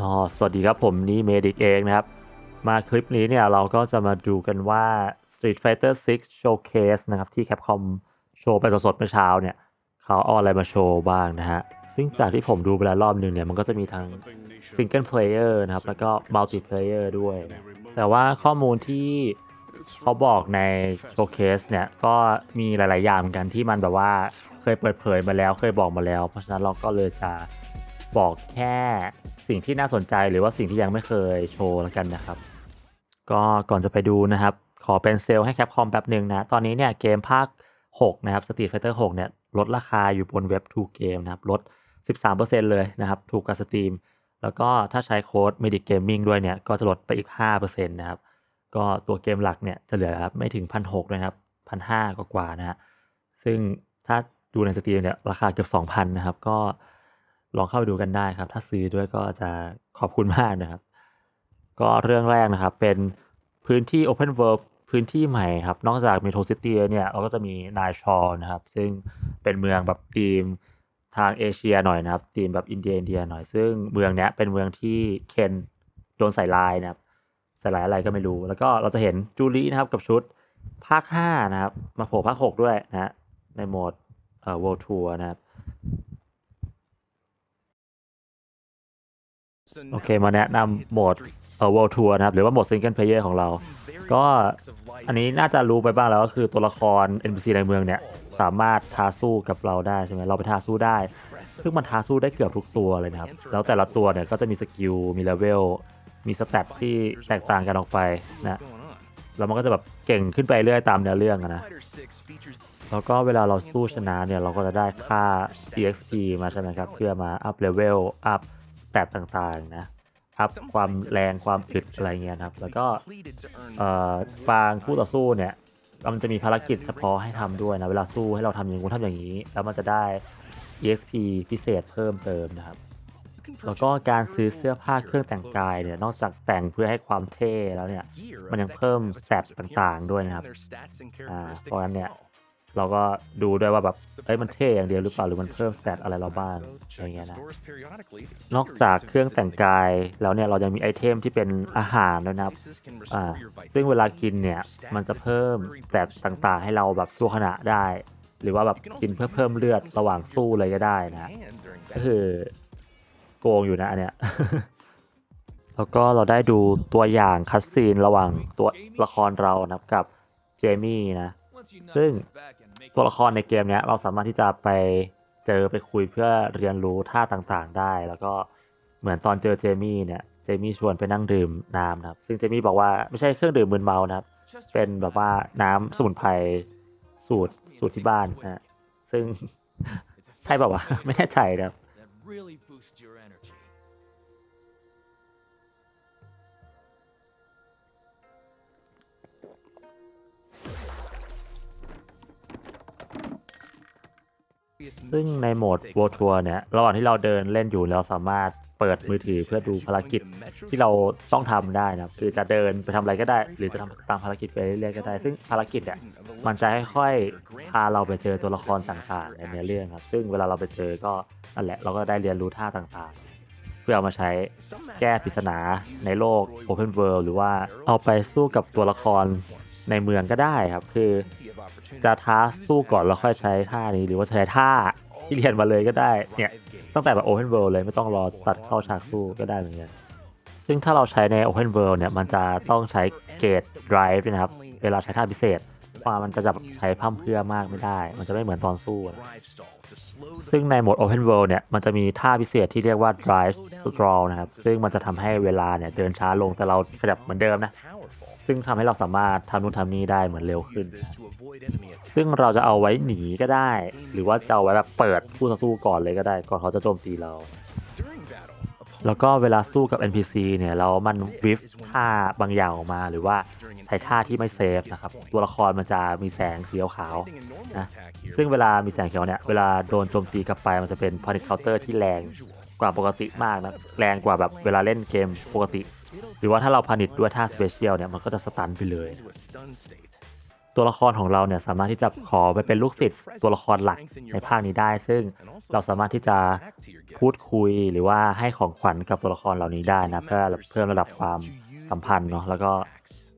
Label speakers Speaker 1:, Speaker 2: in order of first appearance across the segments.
Speaker 1: อ๋อสวัสดีครับผมนี่เมดิกเองนะครับ มาคลิปนี้เนี่ยเราก็จะมาดูกันว่า Street Fighter 6 Showcase นะครับ ที่ Capcom โชว์ไปสดๆเมื่อเช้าเนี่ย เขาเอาอะไรมาโชว์บ้างนะฮะ ซึ่งจากที่ผมดูไปแล้วรอบหนึ่งเนี่ย มันก็จะมีทั้ง Single Player นะครับ แล้วก็ Multiplayer ด้วย แต่ว่าข้อมูลที่เขาบอกในโชว์เคสเนี่ย ก็มีหลาย ๆ อย่างเหมือนกันที่มันแบบว่าเคยเปิดเผยมาแล้วเคยบอกมาแล้ว เพราะฉะนั้นเราก็เลยจะบอกแค่ สิ่งที่น่าสนใจหรือว่าสิ่งที่ยังไม่เคยโชว์แล้วกันนะครับ ก็ก่อนจะไปดูนะครับ ขอเป็นเซลให้แคปคอมแป๊บหนึ่งนะ ตอนนี้เนี่ยเกมภาค 6 นะครับ Street Fighter 6 เนี่ยลดราคาอยู่บนเว็บ2 Game นะครับ ลด 13%เลยนะครับ ถูกกับสตรีม แล้วก็ถ้าใช้โค้ด Medic Gaming ด้วยเนี่ย ก็จะลดไปอีก 5%นะครับ ก็ตัวเกมหลักเนี่ยจะเหลือไม่ถึง 1,600เลยนะครับ1,500กว่าๆนะฮะซึ่งถ้าดูในสตรีมเนี่ยราคาเกือบ2,000นะครับ ก็ ลองเข้าไปดูกันได้ครับ ถ้าซื้อด้วยก็จะขอบคุณมากนะครับ ก็เรื่องแรกนะครับ เป็นพื้นที่ Open World พื้นที่ใหม่ครับ นอกจาก Metro City เนี่ยเราก็จะมีนายชอนะครับ ซึ่งเป็นเมืองแบบธีมทางเอเชียหน่อยนะครับธีมแบบอินเดียอินเดียหน่อยซึ่งเมืองเนี้ยเป็นเมืองที่เคนโดนใส่ลายนะครับใส่ลายอะไรก็ไม่รู้ แล้วก็เราจะเห็นจูลี่นะครับกับชุดภาค 5 นะครับ มาโผล่ภาค 6 ด้วยนะฮะในโหมดเอ่อ World Tour นะครับ โอเคมาแนะนำโหมดเอ่อ World Tour นะครับ หรือว่าโหมด Single Player ของเรา ก็อันนี้น่าจะรู้ไปบ้างแล้วก็คือตัวละคร NPC ในเมืองเนี่ย สามารถท้าสู้กับเราได้ใช่ไหมเราไปท้าสู้ได้ ซึ่งมันท้าสู้ได้เกือบทุกตัวเลยนะครับ แล้วแต่ละตัวเนี่ยก็จะมีสกิล มีเลเวล มีสแตทที่แตกต่างกันออกไปนะแล้วมันก็จะแบบเก่งขึ้นไปเรื่อยตามเนื้อเรื่องนะ แล้วก็เวลาเราสู้ชนะเนี่ยเราก็จะได้ค่า EXP มาใช่ไหมครับ เพื่อมาอัพเลเวล อัพ ตทต่างๆนะอัพความแรงความอึดอะไรเงี้ยนะครับ แล้วก็เอ่อบางคู่ต่อสู้เนี่ยมันจะมีภารกิจเฉพาะให้ทำด้วยนะเวลาสู้ให้เราทำอย่างงู้นทำอย่างนี้ แล้วมันจะได้ EXP พิเศษเพิ่มเติมนะครับ แล้วก็การซื้อเสื้อผ้าเครื่องแต่งกายเนี่ยนอกจากแต่งเพื่อให้ความเท่แล้วเนี่ยมันยังเพิ่มสเตตต่างๆด้วยนะครับอ่าเพราะฉะนั้นเนี่ย เราก็ดูด้วยว่าแบบเอ้ยมันเท่อย่างเดียวหรือเปล่าหรือมันเพิ่มสเตตอะไรเราบ้างอะไรเงี้ยนะนอกจากเครื่องแต่งกายแล้วเนี่ยเรายังมีไอเทมที่เป็นอาหารด้วยนะครับอ่าซึ่งเวลากินเนี่ยมันจะเพิ่มสเตตต่างๆ ให้เราแบบสู้ขณะได้ หรือว่าแบบกินเพื่อเพิ่มเลือดระหว่างสู้เลยก็ได้นะก็คือโกงอยู่นะอันเนี้ยแล้วก็เราได้ดูตัวอย่างคัดซีนระหว่างตัวละครเรานะครับกับเจมี่นะ ซึ่ง ตัวละครในเกมเนี้ยเราสามารถที่จะไปเจอไปคุยเพื่อเรียนรู้ท่าต่างๆได้ แล้วก็เหมือนตอนเจอเจมี่เนี่ยเจมี่ชวนไปนั่งดื่มน้ำนะครับ ซึ่งเจมี่บอกว่าไม่ใช่เครื่องดื่มมึนเมานะครับ เป็นแบบว่าน้ำสมุนไพรสูตรสูตรที่บ้านนะฮะซึ่งใช่แบบว่าไม่แน่ใจนะครับ ซึ่งในโหมด World Tour เนี่ย ระหว่างที่เราเดินเล่นอยู่เราสามารถเปิดมือถือเพื่อดูภารกิจที่เราต้องทำได้นะครับคือจะเดินไปทำอะไรก็ได้ หรือจะทำตามภารกิจไปเรื่อยๆก็ได้ ซึ่งภารกิจเนี่ยมันจะค่อยๆพาเราไปเจอตัวละครต่างๆในเนื้อเรื่องครับ ซึ่งเวลาเราไปเจอก็นั่นแหละเราก็ได้เรียนรู้ท่าต่างๆ เพื่อเอามาใช้แก้ปริศนาในโลก Open World หรือว่าเอาไปสู้กับตัวละครในเมืองก็ได้ครับ คือ จะท้าสู้ก่อนแล้วค่อยใช้ท่านี้หรือว่าใช้ท่าที่เรียนมาเลยก็ได้เนี่ยตั้งแต่แบบ Open World เลยไม่ต้องรอตัดเข้าฉากสู้ก็ได้เหมือนกันซึ่งถ้าเราใช้ใน Open World เนี่ยมันจะต้องใช้เกต Drive ด้วยนะครับ เวลาใช้ท่าพิเศษเพราะว่ามันจะแบบใช้พร่ำเพื่อมากไม่ได้ มันจะไม่เหมือนตอนสู้อะซึ่งในโหมด Open World เนี่ย มันจะมีท่าพิเศษที่เรียกว่า Drive Straw นะครับ ซึ่งมันจะทำให้เวลาเนี่ยเดินช้าลง แต่เราขยับเหมือนเดิมนะ ซึ่งทำให้เราสามารถทำนู่นทำนี่ได้เหมือนเร็วขึ้น ซึ่งเราจะเอาไว้หนีก็ได้ หรือว่าจะเอาไว้แบบเปิดคู่ต่อสู้ก่อนเลยก็ได้ ก่อนเขาจะโจมตีเรา แล้วก็เวลาสู้กับ NPC เนี่ยเรามันวิฟท่าบางอย่างออกมา หรือว่าใช้ท่าที่ไม่เซฟนะครับ ตัวละครมันจะมีแสงสีขาวๆนะ ซึ่งเวลามีแสงเขียวเนี่ย เวลาโดนโจมตีกลับไปมันจะเป็นพานิ c เคาน์เตอร์ที่แรงกว่าปกติมากนะ แรงกว่าแบบเวลาเล่นเกมปกติ หรือว่าถ้าเราพานิชด้วยท่าสเปเชียลเนี่ยมันก็จะสตันไปเลย ตัวละครของเราเนี่ยสามารถที่จะขอไปเป็นลูกศิษย์ตัวละครหลักในภาคนี้ได้ ซึ่งเราสามารถที่จะพูดคุยหรือว่าให้ของขวัญกับตัวละครเหล่านี้ได้นะเพื่อเพิ่มระดับความสัมพันธ์เนาะแล้วก็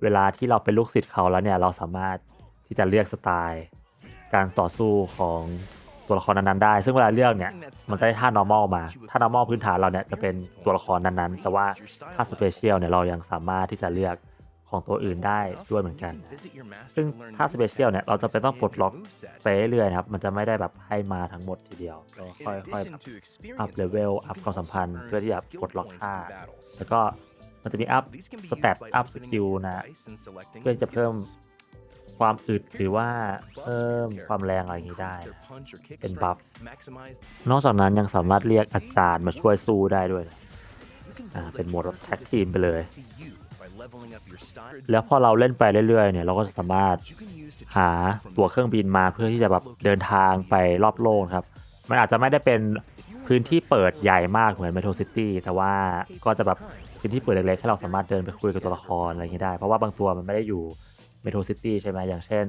Speaker 1: เวลาที่เราเป็นลูกศิษย์เขาแล้วเนี่ยเราสามารถที่จะเลือกสไตล์ การต่อสู้ของ ตัวละครนั้นๆได้ ซึ่งเวลาเลือกเนี่ยมันจะได้ท่า normal มา ท่า normal พื้นฐานเราเนี่ยจะเป็นตัวละครนั้นๆ แต่ว่าท่า special เนี่ยเรายังสามารถที่จะเลือกของตัวอื่นได้ด้วยเหมือนกัน ซึ่งถ้า special เนี่ย เราจะเป็นต้องปลดล็อกไปเรื่อยๆครับ มันจะไม่ได้แบบให้มาทั้งหมดทีเดียวเราค่อยๆแบบอัพเลเวล อัพความสัมพันธ์ เพื่อที่จะปลดล็อกท่า แล้วก็มันจะมีอัพสเตตอัพสกิลนะ เพื่อจะเพิ่ม ความอึดหรือว่าเพิ่มความแรงอะไรอย่างนี้ได้ เป็นบัฟ นอกจากนั้นยังสามารถเรียกอาจารย์มาช่วยสู้ได้ด้วยอ่าเป็นโหมดแท็กทีมไปเลย แล้วพอเราเล่นไปเรื่อยๆเนี่ยเราก็จะสามารถหาตัวเครื่องบินมาเพื่อที่จะแบบเดินทางไปรอบโลกครับ มันอาจจะไม่ได้เป็นพื้นที่เปิดใหญ่มากเหมือน Metro City แต่ว่าก็จะแบบพื้นที่เปิดเล็กๆให้เราสามารถเดินไปคุยกับตัวละครอะไรอย่างนี้ได้ เพราะว่าบางตัวมันไม่ได้อยู่ Metro City ใช่ไหมอย่างเช่น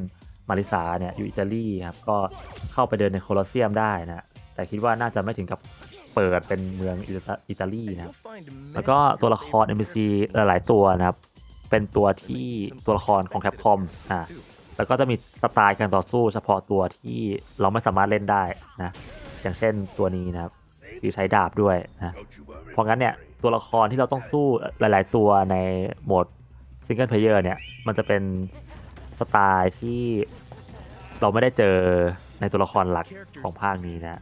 Speaker 1: มาริสาเนี่ยอยู่อิตาลีครับก็เข้าไปเดินในโคลอสเซียมได้นะแต่คิดว่าน่าจะไม่ถึงกับเปิดเป็นเมืองอิตาอิตาลีนะครับแล้วก็ตัวละคร NPC หลายๆ ตัวนะครับ เป็นตัวที่ตัวละครของแคปคอมอ่าแล้วก็จะมีสไตล์การต่อสู้เฉพาะตัวที่เราไม่สามารถเล่นได้นะอย่างเช่นตัวนี้นะครับที่ใช้ดาบด้วยนะเพราะงั้นเนี่ยตัวละครที่เราต้องสู้หลาย ๆ ตัวในโหมดซิงเกิลเพลเยอร์เนี่ยมันจะเป็น สไตล์ที่เราไม่ได้เจอในตัวละครหลักของภาคนี้นะ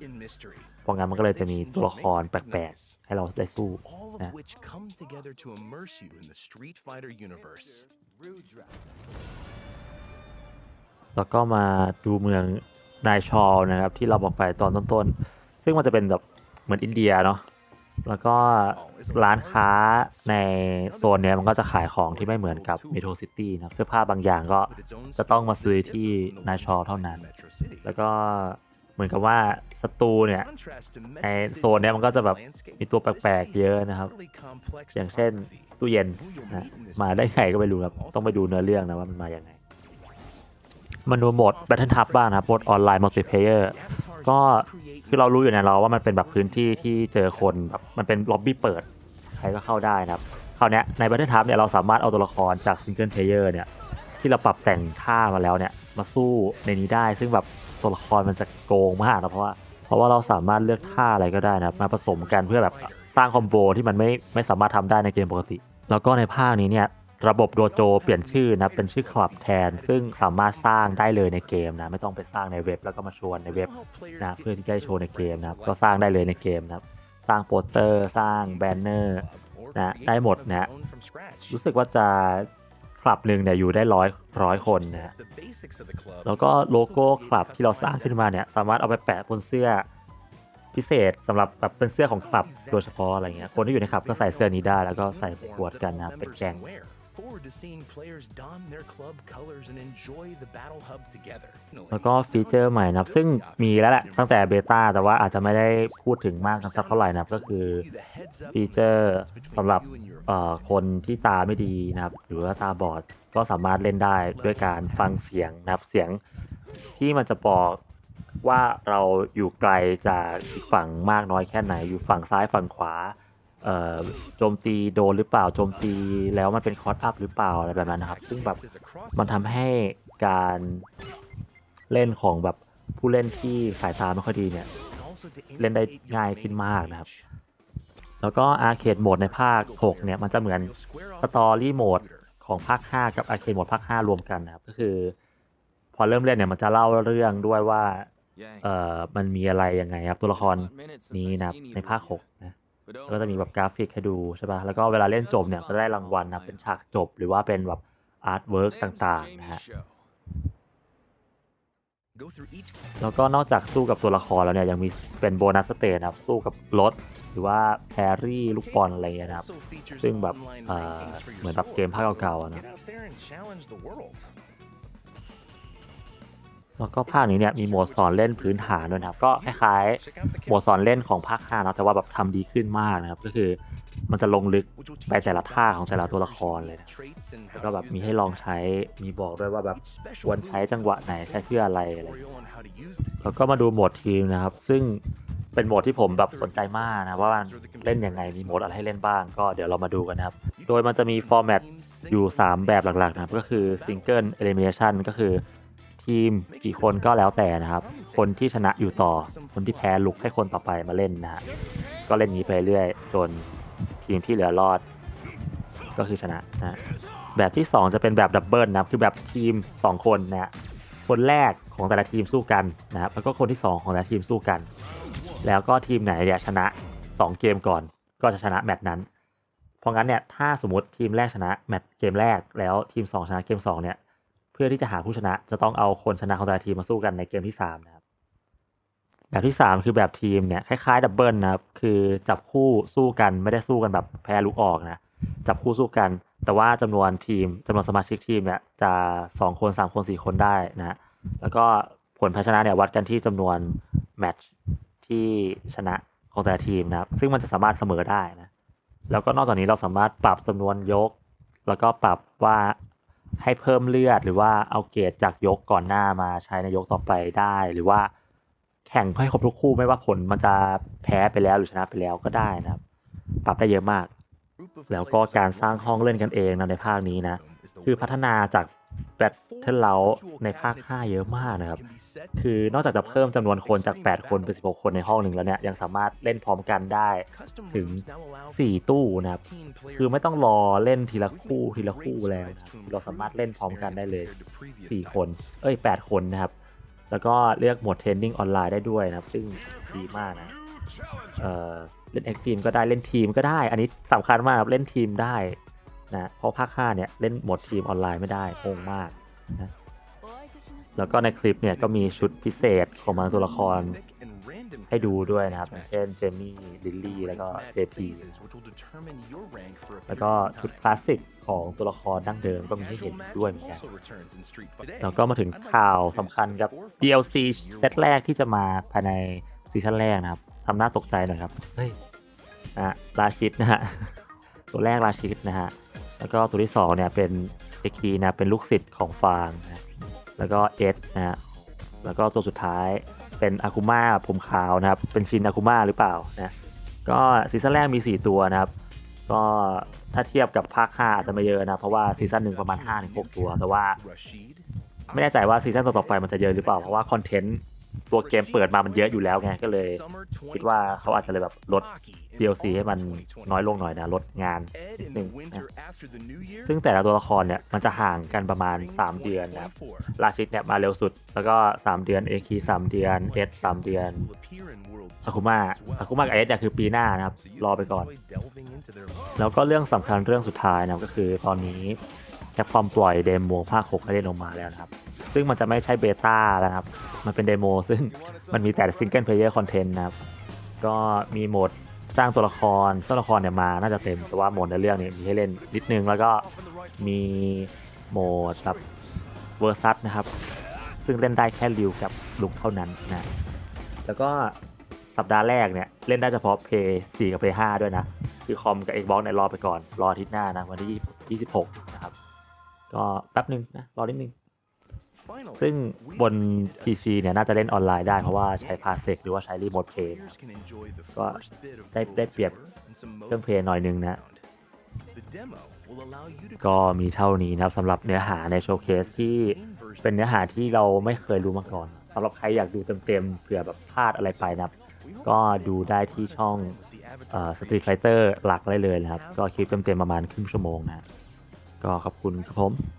Speaker 1: เพราะงั้นมันก็เลยจะมีตัวละครแปลกๆ ให้เราได้สู้
Speaker 2: all of
Speaker 1: Yeah.
Speaker 2: which come together to immerse you in the Street Fighter universe.
Speaker 1: แล้วก็มาดูเมืองนายชอลนะครับที่เราบอกไปตอนต้นๆ ซึ่งมันจะเป็นแบบเหมือนอินเดียเนาะ แล้วก็ร้านค้าในโซนเนี้ยมันก็จะขายของที่ไม่เหมือนกับเมโทรซิตี้นะครับเสื้อผ้าบางอย่างก็จะต้องมาซื้อที่นายชอเท่านั้น แล้วก็เหมือนกับว่าศัตรูเนี่ยในโซนเนี้ยมันก็จะแบบมีตัวแปลกๆเยอะนะครับ อย่างเช่นตู้เย็นนะมาได้ไงก็ไม่รู้ครับต้องไปดูเนื้อเรื่องนะว่ามันมาอย่างไง มาดูโหมด Battle Hub บ้างนะครับโหมดออนไลน์มัลติเพเยอร์ก็คือเรารู้อยู่ในเราว่ามันเป็นแบบพื้นที่ที่เจอคนแบบมันเป็นล็อบบี้เปิด ใครก็เข้าได้นะครับคราวนี้ใน Battle Hub เนี่ยเราสามารถเอาตัวละครจากซิงเกิลเพเยอร์เนี่ยที่เราปรับแต่งท่ามาแล้วเนี่ยมาสู้ในนี้ได้ ซึ่งแบบตัวละครมันจะโกงมากนะเพราะว่าเพราะว่าเราสามารถเลือกท่าอะไรก็ได้นะครับมาผสมกันเพื่อแบบสร้างคอมโบที่มันไม่ไม่สามารถทำได้ในเกมปกติ แล้วก็ในภาคนี้เนี่ย ระบบโดโจเปลี่ยนชื่อนะเป็นชื่อคลับแทน ซึ่งสามารถสร้างได้เลยในเกมนะไม่ต้องไปสร้างในเว็บแล้วก็มาชวนในเว็บนะเพื่อที่จะให้โชว์ในเกมนะก็สร้างได้เลยในเกมนะสร้างโปสเตอร์สร้างแบนเนอร์นะได้หมดนะรู้สึกว่าจะคลับหนึ่งเนี่ยอยู่ได้ร้อยร้อยคนนะแล้วก็โลโก้คลับที่เราสร้างขึ้นมาเนี่ยสามารถเอาไปแปะบนเสื้อพิเศษสำหรับแบบเป็นเสื้อของคลับโดยเฉพาะอะไรเงี้ยคนที่อยู่ในคลับก็ใส่เสื้อนี้ได้แล้วก็ใส่ประกวดกันนะเป็นแก๊ง
Speaker 2: Forward to seeing players don their club colors and enjoy the battle hub together.
Speaker 1: แล้วก็ฟีเจอร์ใหม่นะครับซึ่งมีแล้วแหละตั้งแต่เบต้าแต่ว่าอาจจะไม่ได้พูดถึงมากกันสักเท่าไหร่นะครับก็คือฟีเจอร์สำหรับเอ่อคนที่ตาไม่ดีนะครับ หรือว่าตาบอดก็สามารถเล่นได้ด้วยการฟังเสียงนะครับเสียงที่มันจะบอกว่าเราอยู่ไกลจากอีกฝั่งมากน้อยแค่ไหนอยู่ฝั่งซ้ายฝั่งขวาเอ่อ โจมตีโดนหรือเปล่าโจมตีแล้วมันเป็นคอร์สอัพหรือเปล่าอะไรแบบนั้นนะครับ ซึ่งแบบมันทำให้การเล่นของแบบผู้เล่นที่สายตาไม่ค่อยดีเนี่ยเล่นได้ง่ายขึ้นมากนะครับ แล้วก็อาร์เคดโหมดในภาค 6 เนี่ย มันจะเหมือนสตอรี่โหมดของภาค 5 กับอาร์เคดโหมดภาค 5 รวมกันนะครับ ก็คือ พอเริ่มเล่นเนี่ยมันจะเล่าเรื่องด้วยว่าเออมันมีอะไรยังไงครับ ตัวละครนี้นะในภาค 6 นะ ก็จะมีแบบกราฟิกให้ดูใช่ป่ะ แล้วก็เวลาเล่นจบเนี่ยก็จะได้รางวัลนะ เป็นฉากจบหรือว่าเป็นแบบอาร์ตเวิร์กต่างๆนะฮะ
Speaker 2: Go through each
Speaker 1: แล้วก็นอกจากสู้กับตัวละครแล้วเนี่ยยังมีเป็นโบนัสสเตจนะครับ สู้กับรถหรือว่าแพรรี่ลูกบอลอะไรเงี้ยนะครับ
Speaker 2: also features
Speaker 1: ซึ่งแบบ
Speaker 2: online
Speaker 1: เอ่อ
Speaker 2: rankings for your
Speaker 1: เหมือนแบบเกมภาค
Speaker 2: sport.
Speaker 1: เก่าๆอะนะ แล้วก็ภาคนี้เนี่ยมีโหมดสอนเล่นพื้นฐานด้วยนะครับก็คล้าย
Speaker 2: Check out the
Speaker 1: ๆโหมดสอนเล่นของภาค5นะแต่ว่าแบบทำดีขึ้นมากนะครับก็คือมันจะลงลึกไปแต่ละท่าของแต่ละตัวละครเลยนะแล้วก็แบบมีให้ลองใช้มีบอกด้วยว่าแบบควรใช้จังหวะไหนใช้เพื่ออะไรอะไรแล้วก็มาดูโหมดทีมนะครับ ซึ่งเป็นโหมดที่ผมแบบสนใจมากนะว่ามันเล่นยังไงมีโหมดอะไรให้เล่นบ้างก็เดี๋ยวเรามาดูกันนะครับ โดยมันจะมีฟอร์แมตอยู่ 3 แบบหลักๆนะครับก็คือ Single Elimination ก็คือ ทีมกี่คนก็แล้วแต่นะครับ คนที่ชนะอยู่ต่อ คนที่แพ้ลุกให้คนต่อไปมาเล่นนะฮะก็เล่นงนี้ไปเรื่อยจนทีมที่เหลือรอด ก็คือชนะนะแบบที่ 2 จะเป็นแบบดับเบิลนะคือแบบทีม 2 คนนะฮะคนแรกของแต่ละทีมสู้กันนะครับแล้วก็คนที่ 2 ของแต่ละทีมสู้กัน แล้วก็ทีมไหนเนี่ยชนะ 2 เกมก่อน ก็จะชนะแมตช์นั้น เพราะงั้นเนี่ยถ้าสมมติทีมแรกชนะแมตช์เกมแรกแล้วทีม 2 ชนะเกม2เนี่ย พื่อที่จะหาผู้ชนะจะต้องเอาคนชนะของแต่ละทีมมาสู้กันในเกมที่3นะครับแบบที่ 3 คือแบบทีมเนี่ยคล้ายๆดับเบิลนะครับคือจับคู่สู้กันไม่ได้สู้กันแบบแพ้ลุกออกนะจับคู่สู้กัน แต่ว่าจำนวนทีมจำนวนสมาชิกทีมเนี่ยจะ 2 คน 3 คน 4 คนได้นะแล้วก็ผลแพ้ชนะเนี่ยวัดกันที่จำนวนแมตช์ที่ชนะของแต่ละทีมนะครับซึ่งมันจะสามารถเสมอได้นะแล้วก็นอกจากนี้เราสามารถปรับจำนวนยก แล้วก็ปรับว่า ให้เพิ่มเลือดหรือว่าเอาเกรดจากยกก่อนหน้ามาใช้ในยกต่อไปได้ หรือว่าแข่งให้ครบทุกคู่ไม่ว่าผลมันจะแพ้ไปแล้วหรือชนะไปแล้วก็ได้นะครับ ปรับได้เยอะมาก แล้วก็การสร้างห้องเล่นกันเองนะในภาคนี้นะ คือพัฒนาจาก แบทเทิลเลาในภาค 5 เยอะมากนะครับ คือนอกจากจะเพิ่มจำนวนคนจาก 8 คนเป็น 16 คนในห้องหนึ่งแล้วเนี่ย ยังสามารถเล่นพร้อมกันได้ถึง 4 ตู้นะครับ คือไม่ต้องรอเล่นทีละคู่ทีละคู่แล้วเราสามารถเล่นพร้อมกันได้เลย 4 คน เอ้ย 8 คนนะครับ แล้วก็เลือกโหมดเทรนนิ่งออนไลน์ได้ด้วยนะครับ ซึ่งดีมากนะเอ่อเล่นแอคทีมก็ได้เล่นทีมก็ได้ อันนี้สำคัญมากครับเล่นทีมได้ นะเพราะภาค5เนี่ยเล่นหมดทีมออนไลน์ไม่ได้งงมากนะแล้วก็ในคลิปเนี่ยก็มีชุดพิเศษของบางตัวละครให้ดูด้วยนะครับ เช่นเจมี่ลิลลี่แล้วก็เจพีแล้วก็ชุดคลาสสิกของตัวละครดั้งเดิมก็มีให้เห็นด้วยเหมือนกันแล้วก็มาถึงข่าวสำคัญกับ DLC เซตแรกที่จะมาภายในซีซั่นแรกนะครับทำหน้าตกใจหน่อยครับ เฮ้ยนะฮะราชิตนะฮะ ตัวแรกราชิตนะฮะ แล้วก็ตัวที่สองเนี่ยเป็นเอคีนะเป็นลูกศิษย์ของฟางนะแล้วก็เอสนะฮะแล้วก็ตัวสุดท้ายเป็นอาคุมาผมขาวนะครับ เป็นชินอาคุมาหรือเปล่านะก็ซีซั่นแรกมี 4 ตัวนะครับ ก็ถ้าเทียบกับภาค5อาจจะไม่เยอะนะ เพราะว่าซีซั่นหนึ่งประมาณ5-6ตัว แต่ว่า ไม่แน่ใจว่าซีซั่นต่อๆไปมันจะเยอะหรือเปล่าเพราะว่าคอนเทนต์ ตัวเกมเปิดมามันเยอะอยู่แล้วไงก็เลย คิดว่าเขาอาจจะเลยแบบลด DLC ให้มันน้อยลงหน่อยนะลดงานนิดนึงนะซึ่งแต่ละตัวละครเนี่ยมันจะห่างกันประมาณ 3 เดือนนะครับราชิตเนี่ยมาเร็วสุด แล้วก็ 3 เดือนเอคีสามเดือนเอสสามเดือนอาคุมาอาคุมากับเอสเนี่ยคือปีหน้านะครับรอไปก่อน แล้วก็เรื่องสำคัญเรื่องสุดท้ายนะครับก็คือตอนนี้ แคปคอมปล่อยเดโมภาค6ให้เล่นออกมาแล้วนะครับ ซึ่งมันจะไม่ใช่เบต้าแล้วนะครับ มันเป็นเดโมซึ่งมันมีแต่ซิงเกิลเพลเยอร์คอนเทนต์นะครับ ก็มีโหมดสร้างตัวละครตัวละครเนี่ยมาน่าจะเต็ม แต่ว่าโหมดในเรื่องเนี่ยมีให้เล่นนิดนึง แล้วก็มีโหมดแบบเวอร์ซัสนะครับ ซึ่งเล่นได้แค่ริวกับลุกเท่านั้นนะ แล้วก็สัปดาห์แรกเนี่ยเล่นได้เฉพาะ p 4กับ p 5ด้วยนะ คือคอมกับ Xbox เนี่ยรอไปก่อน รออาทิตย์หน้านะวันที่ 26 นะครับ ก็แป๊บนึงนะ รอนิดนึง ซึ่งบน PC เนี่ย น่าจะเล่นออนไลน์ได้เพราะว่าใช้พาเซกหรือว่าใช้รีโมทเพย์ก็ได้ได้เปรียบเครื่องเพลย์หน่อยนึงนะ ก็มีเท่านี้นะครับสำหรับเนื้อหาในโชว์เคสที่เป็นเนื้อหาที่เราไม่เคยรู้มาก่อนสำหรับใครอยากดูเต็มๆเผื่อแบบพลาดอะไรไปนะครับ ก็ดูได้ที่ช่องสตรีทไฟเตอร์หลักได้เลยนะครับ ก็คลิปเต็มๆประมาณครึ่งชั่วโมงนะ ก็ขอบคุณครับผม